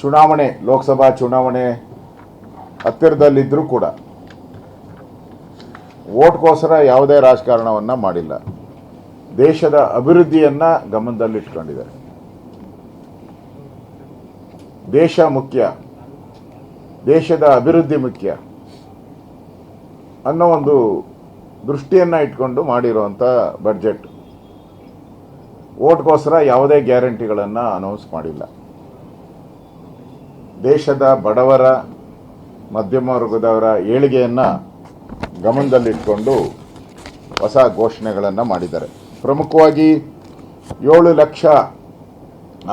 ಚುನಾವಣೆ, ಲೋಕಸಭಾ ಚುನಾವಣೆ ಹತ್ತಿರದಲ್ಲಿದ್ದರೂ ಕೂಡ ಓಟ್ಗೋಸ್ಕರ ಯಾವುದೇ ರಾಜಕಾರಣವನ್ನು ಮಾಡಿಲ್ಲ. ದೇಶದ ಅಭಿವೃದ್ಧಿಯನ್ನ ಗಮನದಲ್ಲಿಟ್ಕೊಂಡಿದ್ದಾರೆ. ದೇಶ ಮುಖ್ಯ, ದೇಶದ ಅಭಿವೃದ್ಧಿ ಮುಖ್ಯ ಅನ್ನೋ ಒಂದು ದೃಷ್ಟಿಯನ್ನ ಇಟ್ಕೊಂಡು ಮಾಡಿರುವಂಥ ಬಡ್ಜೆಟ್ ಓಟ್ಗೋಸ್ಕರ ಯಾವುದೇ ಗ್ಯಾರಂಟಿಗಳನ್ನು ಅನೌನ್ಸ್ ಮಾಡಿಲ್ಲ. ದೇಶದ ಬಡವರ, ಮಧ್ಯಮ ವರ್ಗದವರ ಏಳಿಗೆಯನ್ನು ಗಮನದಲ್ಲಿಟ್ಕೊಂಡು ಹೊಸ ಘೋಷಣೆಗಳನ್ನು ಮಾಡಿದ್ದಾರೆ. ಪ್ರಮುಖವಾಗಿ ಏಳು ಲಕ್ಷ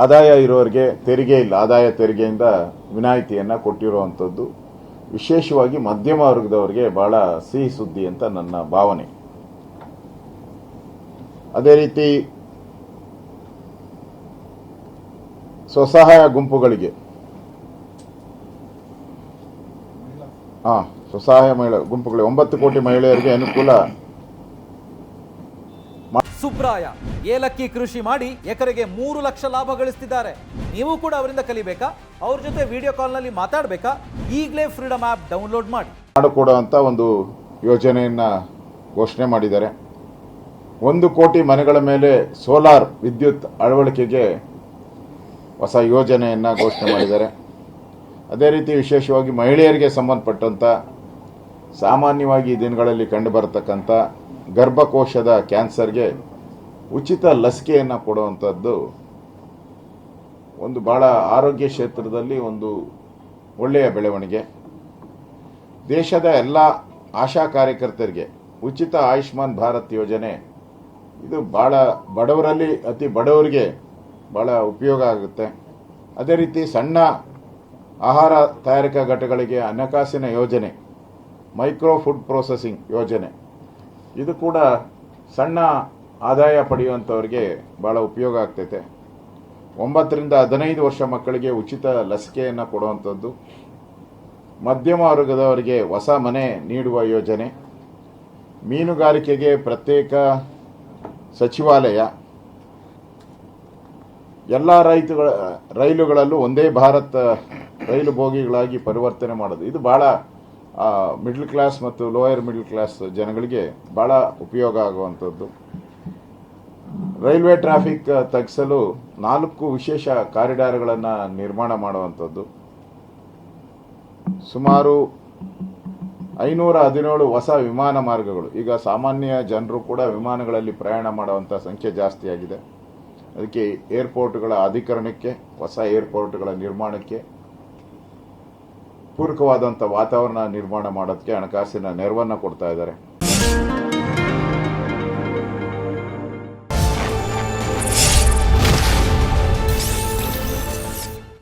ಆದಾಯ ಇರೋರಿಗೆ ತೆರಿಗೆ ಇಲ್ಲ. ಆದಾಯ ತೆರಿಗೆಯಿಂದ ವಿನಾಯಿತಿಯನ್ನು ಕೊಟ್ಟಿರುವಂಥದ್ದು. ವಿಶೇಷವಾಗಿ ಮಧ್ಯಮ ವರ್ಗದವರಿಗೆ ಬಹಳ ಸಿಹಿ ಸುದ್ದಿ ಅಂತ ನನ್ನ ಭಾವನೆ. ಅದೇ ರೀತಿ ಸ್ವಸಹಾಯ ಗುಂಪುಗಳಿಗೆ ಹಾ ಸ್ವಸಹಾಯ ಮಹಿಳೆ ಗುಂಪುಗಳು ಒಂಬತ್ತು ಕೋಟಿ ಮಹಿಳೆಯರಿಗೆ ಅನುಕೂಲ. ಸುಬ್ರಾಯ ಏಲಕ್ಕಿ ಕೃಷಿ ಮಾಡಿ ಎಕರೆಗೆ ಮೂರು ಲಕ್ಷ ಲಾಭ ಗಳಿಸ್ತಿದ್ದಾರೆ. ನೀವು ಕೂಡ ಅವರಿಂದ ಕಲಿಬೇಕಾ? ಅವ್ರ ಜೊತೆ ವಿಡಿಯೋ ಕಾಲ್ನಲ್ಲಿ ಮಾತಾಡಬೇಕಾ? ಈಗಲೇ ಫ್ರೀಡಮ್ ಆ್ಯಪ್ ಡೌನ್ಲೋಡ್ ಮಾಡಿ. ಮಾಡಿಕೊಡುವಂಥ ಒಂದು ಯೋಜನೆಯನ್ನ ಘೋಷಣೆ ಮಾಡಿದ್ದಾರೆ. ಒಂದು ಕೋಟಿ ಮನೆಗಳ ಮೇಲೆ ಸೋಲಾರ್ ವಿದ್ಯುತ್ ಅಳವಡಿಕೆಗೆ ಹೊಸ ಯೋಜನೆಯನ್ನು ಘೋಷಣೆ ಮಾಡಿದ್ದಾರೆ. ಅದೇ ರೀತಿ ವಿಶೇಷವಾಗಿ ಮಹಿಳೆಯರಿಗೆ ಸಂಬಂಧಪಟ್ಟಂಥ ಸಾಮಾನ್ಯವಾಗಿ ಈ ದಿನಗಳಲ್ಲಿ ಕಂಡುಬರತಕ್ಕಂಥ ಗರ್ಭಕೋಶದ ಕ್ಯಾನ್ಸರ್ಗೆ ಉಚಿತ ಲಸಿಕೆಯನ್ನು ಕೊಡುವಂಥದ್ದು ಒಂದು ಬಹಳ ಆರೋಗ್ಯ ಕ್ಷೇತ್ರದಲ್ಲಿ ಒಂದು ಒಳ್ಳೆಯ ಬೆಳವಣಿಗೆ. ದೇಶದ ಎಲ್ಲ ಆಶಾ ಕಾರ್ಯಕರ್ತರಿಗೆ ಉಚಿತ ಆಯುಷ್ಮಾನ್ ಭಾರತ್ ಯೋಜನೆ ಇದು ಭಾಳ ಬಡವರಲ್ಲಿ ಅತಿ ಬಡವರಿಗೆ ಭಾಳ ಉಪಯೋಗ ಆಗುತ್ತೆ. ಅದೇ ರೀತಿ ಸಣ್ಣ ಆಹಾರ ತಯಾರಿಕಾ ಘಟಕಗಳಿಗೆ ಹಣಕಾಸಿನ ಯೋಜನೆ, ಮೈಕ್ರೋ ಫುಡ್ ಪ್ರೊಸೆಸಿಂಗ್ ಯೋಜನೆ. ಇದು ಕೂಡ ಸಣ್ಣ ಆದಾಯ ಪಡೆಯುವಂಥವ್ರಿಗೆ ಭಾಳ ಉಪಯೋಗ ಆಗ್ತೈತೆ. ಒಂಬತ್ತರಿಂದ ಹದಿನೈದು ವರ್ಷ ಮಕ್ಕಳಿಗೆ ಉಚಿತ ಲಸಿಕೆಯನ್ನು ಕೊಡುವಂಥದ್ದು. ಮಧ್ಯಮ ವರ್ಗದವರಿಗೆ ಹೊಸ ಮನೆ ನೀಡುವ ಯೋಜನೆ. ಮೀನುಗಾರಿಕೆಗೆ ಪ್ರತ್ಯೇಕ ಸಚಿವಾಲಯ. ಎಲ್ಲ ರೈತುಗಳ, ರೈಲುಗಳಲ್ಲೂ ಒಂದೇ ಭಾರತ ರೈಲು ಬೋಗಿಗಳಾಗಿ ಪರಿವರ್ತನೆ ಮಾಡೋದು. ಇದು ಭಾಳ ಮಿಡ್ಲ್ ಕ್ಲಾಸ್ ಮತ್ತು ಲೋಯರ್ ಮಿಡ್ಲ್ ಕ್ಲಾಸ್ ಜನಗಳಿಗೆ ಭಾಳ ಉಪಯೋಗ ಆಗುವಂಥದ್ದು. ರೈಲ್ವೆ ಟ್ರಾಫಿಕ್ ತಗ್ಗಿಸಲು ನಾಲ್ಕು ವಿಶೇಷ ಕಾರಿಡಾರ್ಗಳನ್ನು ನಿರ್ಮಾಣ ಮಾಡುವಂಥದ್ದು. ಸುಮಾರು ಐನೂರ ಹದಿನೇಳು ಹೊಸ ವಿಮಾನ ಮಾರ್ಗಗಳು. ಈಗ ಸಾಮಾನ್ಯ ಜನರು ಕೂಡ ವಿಮಾನಗಳಲ್ಲಿ ಪ್ರಯಾಣ ಮಾಡುವಂಥ ಸಂಖ್ಯೆ ಜಾಸ್ತಿ ಆಗಿದೆ ಅದಕ್ಕೆ ಏರ್ಪೋರ್ಟ್ಗಳ ಅಧಿಕರಣಕ್ಕೆ ಹೊಸ ಏರ್ಪೋರ್ಟ್ಗಳ ನಿರ್ಮಾಣಕ್ಕೆ ಪೂರಕವಾದಂಥ ವಾತಾವರಣ ನಿರ್ಮಾಣ ಮಾಡೋದಕ್ಕೆ ಹಣಕಾಸಿನ ನೆರವನ್ನು ಕೊಡ್ತಾ ಇದ್ದಾರೆ.